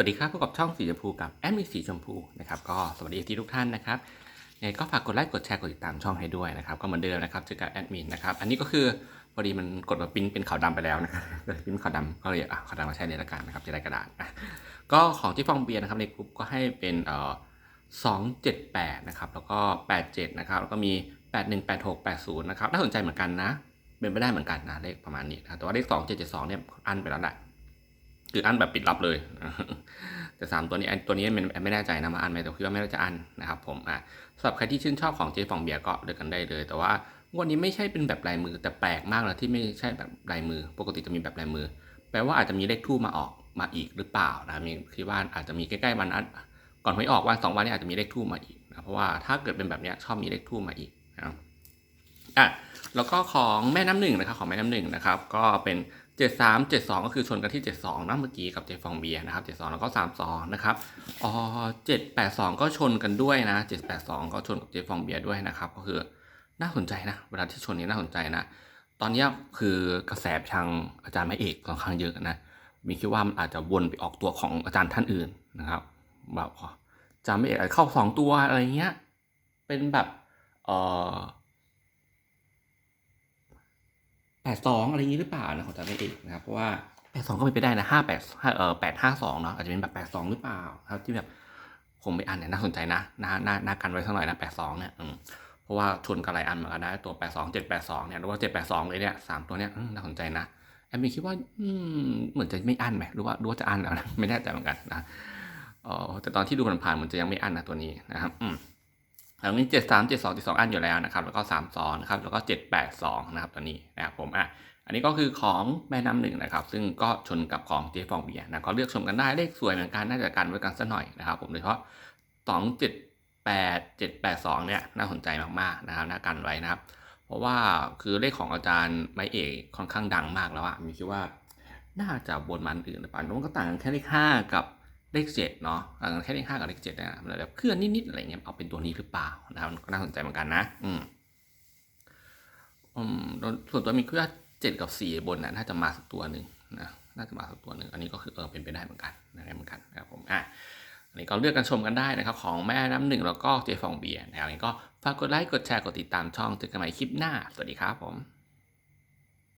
สวัสดีครับพบกับช่องสีชมพูกับแอดมินสีชมพูนะครับก็สวัสดีที่ทุกท่านนะครับยังไงก็ฝากกดไลค์กดแชร์กดติดตามช่องให้ด้วยนะครับก็เหมือนเดิมนะครับเจอกับแอดมินนะครับอันนี้ก็คือพอดีมันกดมาปิ้นเป็นขาวดำไปแล้วนะครับปิ้นขาวดำก็เลยอะขาวดำมาใช้ในละกันนะครับจะได้กระดาษก็ของที่ฟองเบียร์นะครับในกลุ่มก็ให้เป็นเอ่อสองเจ็ดแปดนะครับแล้วก็แปดเจ็ดนะครับแล้วก็มีแปดหนึ่งแปดหกแปดศูนย์นะครับน่าสนใจเหมือนกันนะเป็นไปได้เหมือนกันนะเลขประมาณนี้นะแต่ว่าเลขสองเจ็ดเจ็ดสองเนี่ยอันไปแล้วแหละ คืออันแบบปิดลับเลย แต่สามตัวนี้ตัวนี้มันไม่แน่ใจนะมาอันไหมแต่คิดว่าไม่น่าจะอันนะครับผมอะสำหรับใครที่ชื่นชอบของเจฟองเบียร์ก็เลือกกันได้เลย แต่ว่างวดนี้ไม่ใช่เป็นแบบลายมือแต่แปลกมากเลยที่ไม่ใช่แบบลายมือ ปกติจะมีแบบลายมือ แปลว่าอาจจะมีเลขทูบมาออกมาอีกหรือเปล่านะมีคิดว่าอาจจะมีใกล้ๆวันก่อนหวยออกวันสองวันนี้อาจจะมีเลขทูบมาอีกนะเพราะว่าถ้าเกิดเป็นแบบนี้ชอบมีเลขทูบมาอีกนะครับอะแล้วก็ของแม่น้ำหนึ่งนะครับของแม่น้ำหนึ่งนะครับ ก็เป็น 73 72 ก็คือชนกันที่ 72นะเมื่อกี้กับเจฟองเบียร์นะครับ 72 แล้วก็ 32 นะครับอ๋อ782 ก็ชนกันด้วยนะ 782 ก็ชนกับเจฟองเบียร์ด้วยนะครับ ก็คือน่าสนใจนะ เวลาที่ชนนี้น่าสนใจนะ ตอนนี้คือกระแสทางอาจารย์ไม้เอกค่อนข้างเยอะนะ มีคิดว่ามันอาจจะวนไปออกตัวของอาจารย์ท่านอื่นนะครับแบบอาจารย์ไม้เอกอาจจะเข้าสองตัวอะไรเงี้ย เป็นแบบ เอ่อ แปดสองอะไรอย่างนี้หรือเปล่านะของจำไม่เอกนะครับเพราะว่าแปดสองก็เป็นไปได้นะห้าแปดเอ่อแปดห้าสองเนาะอาจจะเป็นแบบแปดสองหรือเปล่าครับที่แบบผมไปอ่านเนี่ยน่าสนใจนะน่าน่าน่ากันไว้สักหน่อยนะแปดสองเนี่ยเพราะว่าชนกันหลายอันเหมือนกันนะตัวแปดสองเจ็ดแปดสองเนี่ยหรือว่าเจ็ดแปดสองเลยเนี่ยสามตัวเนี่ยน่าสนใจนะแอมมีคิดว่าอืมเหมือนจะไม่อั้นไหมหรือว่าหรู้ว่าจะอั้นแล้วนะไม่แน่ใจเหมือนกันนะเออแต่ตอนที่ดูผ่านๆเหมือนจะยังไม่อั้นนะตัวนี้นะครับอื มอันนี้เจ็ดสามเจ็ดสองเจ็ดสองอันอยู่แล้วนะครับ แล้วก็สามสองนะครับ แล้วก็เจ็ดแปดสองนะครับตัวนี้นะครับผมอะอันนี้ก็คือของแม่น้ำหนึ่งนะครับ ซึ่งก็ชนกับของเจฟองเบียนะก็เลือกชมกันได้เลขสวยเหมือนกันน่าจะกันไว้กันสักหน่อยนะครับ ผมโดยเฉพาะสองเจ็ดแปดเจ็ดแปดสองเนี่ยน่าสนใจมากๆนะครับน่ากันไว้นะครับ เพราะว่าคือเลขของอาจารย์ไมเอกค่อนข้างดังมากแล้วอะมีคิดว่า น่าจะบนมันอื่นหรือเปล่ามันก็ต่างกันแค่เลขห้ากับ เลขเจ็ดเนาะต่างกันแค่เลขห้ากับเลขเจ็ดนะมันแบบเคลื่อนนิดๆอะไรเงี้ยเอาเป็นตัวนี้หรือเปล่านะครับก็น่าสนใจเหมือนกันนะ อืมอืมส่วนตัวมีคิดว่าเจ็ดกับสี่บนนะน่าจะมาสักตัวหนึ่งนะน่าจะมาสักตัวหนึ่งอันนี้ก็คือเออเป็นไปได้เหมือนกันได้เหมือนกันนะครับผมอะอันนี้ก็เลือกกันชมกันได้นะครับ ของแม่น้ำหนึ่งแล้วก็เจฟองเบียร์นะครับอันนี้ก็ฝากกดไลค์กดแชร์กดติดตามช่องเจอกันใหม่คลิปหน้า สวัสดีครับผม